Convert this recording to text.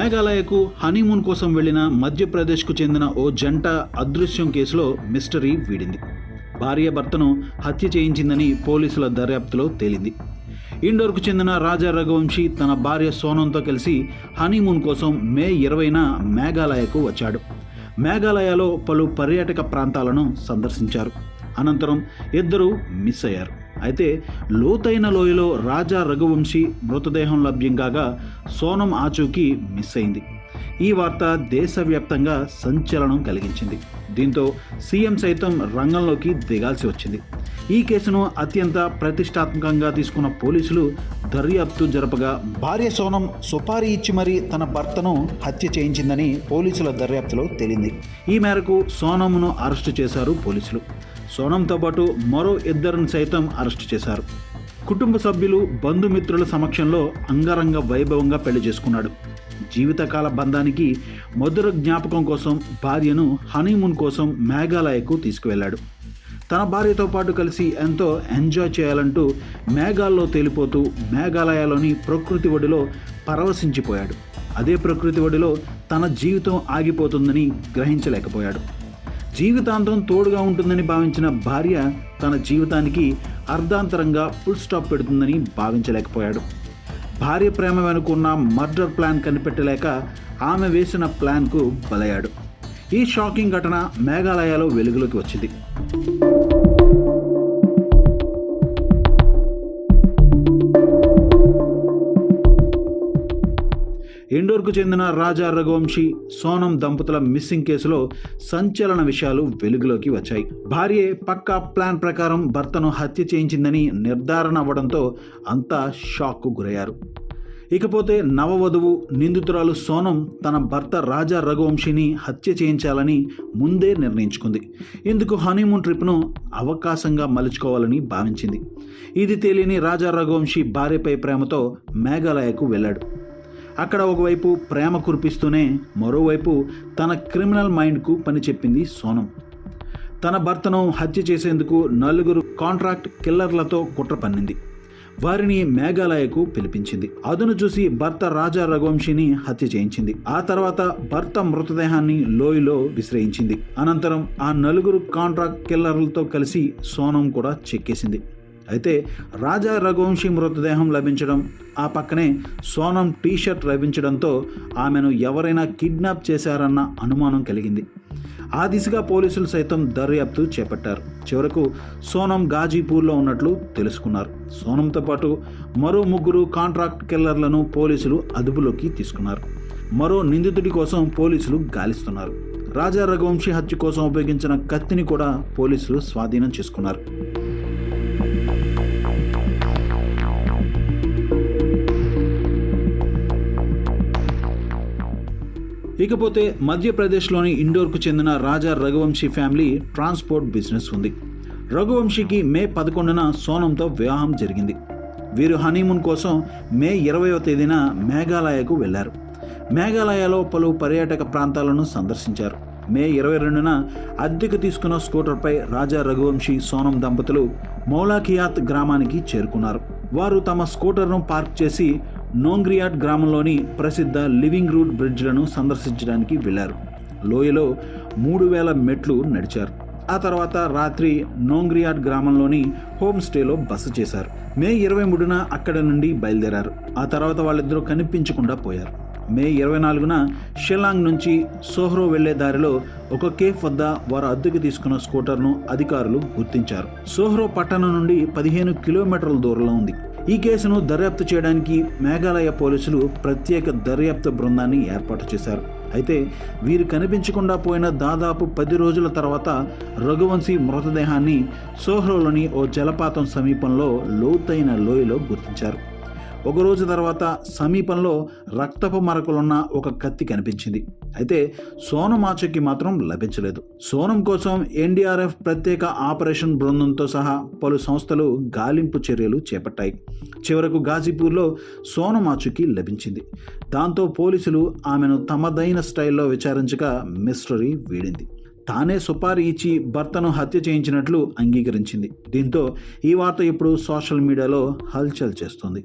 మేఘాలయకు honeymoon కోసం వెళ్ళిన మధ్యప్రదేశ్కు చెందిన ఓ జంట అదృశ్యం కేసులో మిస్టరీ వీడింది. భార్య భర్తను హత్య చేయించిందని పోలీసుల దర్యాప్తులో తేలింది. ఇండోర్కు చెందిన రాజా రఘువంశీ తన భార్య సోనంతో కలిసి హనీమూన్ కోసం మే ఇరవైన మేఘాలయకు వచ్చాడు. మేఘాలయలో పలు పర్యాటక ప్రాంతాలను సందర్శించారు. అనంతరం ఇద్దరు మిస్ అయ్యారు. అయితే లోతైన లోయలో రాజా రఘువంశీ మృతదేహం లభ్యం కాగా సోనం ఆచూకీ మిస్ అయింది. ఈ వార్త దేశవ్యాప్తంగా సంచలనం కలిగించింది. దీంతో సీఎం సైతం రంగంలోకి దిగాల్సి వచ్చింది. ఈ కేసును అత్యంత ప్రతిష్టాత్మకంగా తీసుకున్న పోలీసులు దర్యాప్తు జరపగా భార్య సోనం సుపారీ ఇచ్చి మరీ తన భర్తను హత్య చేయించిందని పోలీసుల దర్యాప్తులో తేలింది. ఈ మేరకు సోనంను అరెస్టు చేశారు పోలీసులు. సోనంతో పాటు మరో ఇద్దరిని సైతం అరెస్ట్ చేశారు. కుటుంబ సభ్యులు బంధుమిత్రుల సమక్షంలో అంగరంగ వైభవంగా పెళ్ళి చేసుకున్నాడు. జీవితకాల బంధానికి మధుర జ్ఞాపకం కోసం భార్యను హనీమూన్ కోసం మేఘాలయకు తీసుకువెళ్ళాడు. తన భార్యతో పాటు కలిసి ఎంతో ఎంజాయ్ చేయాలంటూ మేఘాల్లో తేలిపోతూ మేఘాలయలోని ప్రకృతి ఒడిలో పరవశించిపోయాడు. అదే ప్రకృతి ఒడిలో తన జీవితం ఆగిపోతుందని గ్రహించలేకపోయాడు. జీవితాంతం తోడుగా ఉంటుందని భావించిన భార్య తన జీవితానికి అర్ధాంతరంగా ఫుల్ స్టాప్ పెడుతుందని భావించలేకపోయాడు. భార్య ప్రేమ వెనుకున్న మర్డర్ ప్లాన్ కనిపెట్టలేక ఆమె వేసిన ప్లాన్కు బలయ్యాడు. ఈ షాకింగ్ ఘటన మేఘాలయలో వెలుగులోకి వచ్చింది. ఇండోర్కు చెందిన రాజా రఘువంశీ సోనం దంపతుల మిస్సింగ్ కేసులో సంచలన విషయాలు వెలుగులోకి వచ్చాయి. భార్యే పక్కా ప్లాన్ ప్రకారం భర్తను హత్య చేయించిందని నిర్ధారణ అవ్వడంతో అంతా షాక్కు గురయ్యారు. ఇకపోతే నవవధువు నిందితురాలు సోనం తన భర్త రాజా రఘువంశీని హత్య చేయించాలని ముందే నిర్ణయించుకుంది. ఇందుకు హనీమూన్ ట్రిప్ను అవకాశంగా మలుచుకోవాలని భావించింది. ఇది తెలియని రాజా రఘువంశీ భార్యపై ప్రేమతో మేఘాలయకు వెళ్ళాడు. అక్కడ ఒకవైపు ప్రేమ కురిపిస్తూనే మరోవైపు తన క్రిమినల్ మైండ్కు పని చెప్పింది సోనం. తన భర్తను హత్య చేసేందుకు నలుగురు కాంట్రాక్ట్ కిల్లర్లతో కుట్ర పన్నింది. వారిని మేఘాలయకు పిలిపించింది. అదును చూసి భర్త రాజా రఘువంశీని హత్య చేయించింది. ఆ తర్వాత భర్త మృతదేహాన్ని లోయలో విశ్రయించింది. అనంతరం ఆ నలుగురు కాంట్రాక్ట్ కిల్లర్లతో కలిసి సోనం కూడా చెక్కేసింది. అయితే రాజా రఘువంశీ మృతదేహం లభించడం ఆ పక్కనే సోనం టీషర్ట్ లభించడంతో ఆమెను ఎవరైనా కిడ్నాప్ చేశారన్న అనుమానం కలిగింది. ఆ దిశగా పోలీసులు సైతం దర్యాప్తు చేపట్టారు. చివరకు సోనం గాజీపూర్లో ఉన్నట్లు తెలుసుకున్నారు. సోనంతో పాటు మరో ముగ్గురు కాంట్రాక్ట్ కిల్లర్లను పోలీసులు అదుపులోకి తీసుకున్నారు. మరో నిందితుడి కోసం పోలీసులు గాలిస్తున్నారు. రాజా రఘువంశీ హత్య కోసం ఉపయోగించిన కత్తిని కూడా పోలీసులు స్వాధీనం చేసుకున్నారు. ఇకపోతే మధ్యప్రదేశ్లోని ఇండోర్కు చెందిన Raja Raghuvanshi family transport business ఉంది. రఘువంశీకి మే పదకొండున సోనంతో వివాహం జరిగింది. వీరు హనీమూన్ కోసం మే ఇరవయో తేదీన మేఘాలయకు వెళ్ళారు మేఘాలయలో పలు పర్యాటక ప్రాంతాలను సందర్శించారు. మే ఇరవై రెండున అద్దెకు తీసుకున్న స్కూటర్పై రాజా రఘువంశీ సోనం దంపతులు మౌలాఖియాత్ గ్రామానికి చేరుకున్నారు. వారు తమ స్కూటర్ను పార్క్ చేసి నోంగ్రియాట్ గ్రామంలోని ప్రసిద్ధ లివింగ్ రూట్ బ్రిడ్జ్లను సందర్శించడానికి వెళ్ళారు లోయలో మూడు వేల మెట్లు నడిచారు. ఆ తర్వాత రాత్రి నోంగ్రియాట్ గ్రామంలోని హోమ్ స్టేలో బస చేశారు. మే ఇరవై మూడున అక్కడ నుండి బయలుదేరారు. ఆ తర్వాత వాళ్ళిద్దరూ కనిపించకుండా పోయారు. మే ఇరవై నాలుగున షిల్లాంగ్ నుంచి సోహ్రో వెళ్ళే దారిలో ఒక కేఫ్ వద్ద వారు అద్దెకు తీసుకున్న స్కూటర్ను అధికారులు గుర్తించారు. సోహ్రో పట్టణం నుండి పదిహేను కిలోమీటర్ల దూరంలో ఉంది. ఈ కేసును దర్యాప్తు చేయడానికి మేఘాలయ పోలీసులు ప్రత్యేక దర్యాప్తు బృందాన్ని ఏర్పాటు చేశారు. అయితే వీరు కనిపించకుండా పోయిన దాదాపు పది రోజుల తర్వాత రఘువంశీ మృతదేహాన్ని సోహ్రోలోని ఓ జలపాతం సమీపంలో లోతైన లోయలో గుర్తించారు. ఒక రోజు తర్వాత సమీపంలో రక్తపు మరకలున్న ఒక కత్తి కనిపించింది. అయితే సోనం ఆచూకీ మాత్రం లభించలేదు. సోనం కోసం ఎన్డీఆర్ఎఫ్ ప్రత్యేక ఆపరేషన్ బృందంతో సహా పలు సంస్థలు గాలింపు చర్యలు చేపట్టాయి. చివరకు గాజీపూర్లో సోనం ఆచూకీ లభించింది. దాంతో పోలీసులు ఆమెను తమదైన స్టైల్లో విచారించగా మిస్టరీ వీడింది. తానే సుపారీ ఇచ్చి భర్తను హత్య చేయించినట్లు అంగీకరించింది. దీంతో ఈ వార్త ఇప్పుడు సోషల్ మీడియాలో హల్చల్ చేస్తోంది.